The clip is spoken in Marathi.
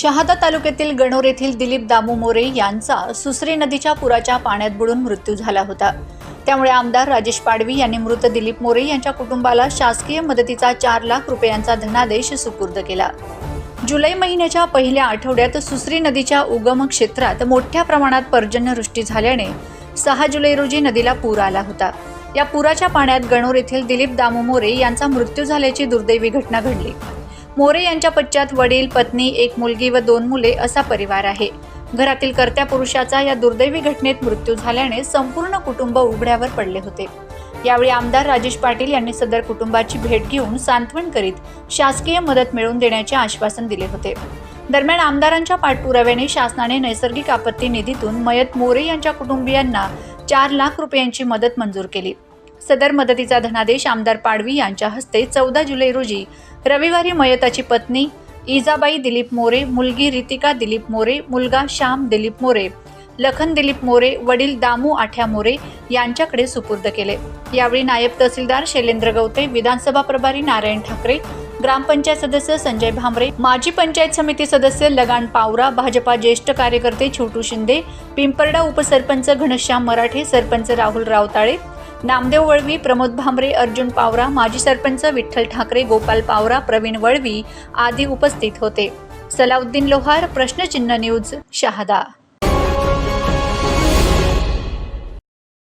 शहादा तालुक्यातील गणोर येथील दिलीप दामू मोरे यांचा सुसरी नदीच्या पुराच्या पाण्यात बुडून मृत्यू झाला होता. त्यामुळे आमदार राजेश पाडवी यांनी मृत दिलीप मोरे यांच्या कुटुंबाला शासकीय मदतीचा चार लाख रुपयांचा धनादेश सुपूर्द केला. जुलै महिन्याच्या पहिल्या आठवड्यात सुसरी नदीच्या उगम क्षेत्रात मोठ्या प्रमाणात पर्जन्यवृष्टी झाल्याने सहा जुलै रोजी नदीला पूर आला होता. या पुराच्या पाण्यात गणोर येथील दिलीप दामू मोरे यांचा मृत्यू झाल्याची दुर्दैवी घटना घडली. मोरे यांच्या पश्चात वडील पत्नी एक मुलगी व दोन मुले असा परिवार आहे. घरातील कर्त्या पुरुषाचा या दुर्दैवी घटनेत मृत्यू झाल्याने संपूर्ण कुटुंब उघड्यावर पडले होते. यावेळी आमदार राजेश पाटील यांनी सदर कुटुंबाची भेट घेऊन सांत्वन करीत शासकीय मदत मिळवून देण्याचे आश्वासन दिले होते. दरम्यान आमदारांच्या पाठपुराव्याने शासनाने नैसर्गिक आपत्ती निधीतून मयत मोरे यांच्या कुटुंबियांना चार लाख रुपयांची मदत मंजूर केली. सदर मदतीचा धनादेश आमदार पाडवी यांच्या हस्ते चौदा जुलै रोजी. रविवारी मयताची पत्नी इजाबाई दिलीप मोरे मुलगी रितिका दिलीप मोरे मुलगा श्याम दिलीप मोरे लखन दिलीप मोरे वडील दामू आठ्या मोरे यांच्याकडे सुपूर्द केले. यावेळी नायब तहसीलदार शैलेंद्र गवते विधानसभा प्रभारी नारायण ठाकरे ग्रामपंचायत सदस्य संजय भांबरे माजी पंचायत समिती सदस्य लगान पावरा भाजपा ज्येष्ठ कार्यकर्ते छोटू शिंदे पिंपरडा उपसरपंच घनश्याम मराठे सरपंच राहुल रावताळे नामदेव वळवी प्रमोद भांबरे अर्जुन पावरा माजी सरपंच विठ्ठल ठाकरे गोपाल पावरा प्रवीण वळवी आदी उपस्थित होते. सलाउद्दीन लोहार प्रश्नचिन्ह न्यूज शहादा.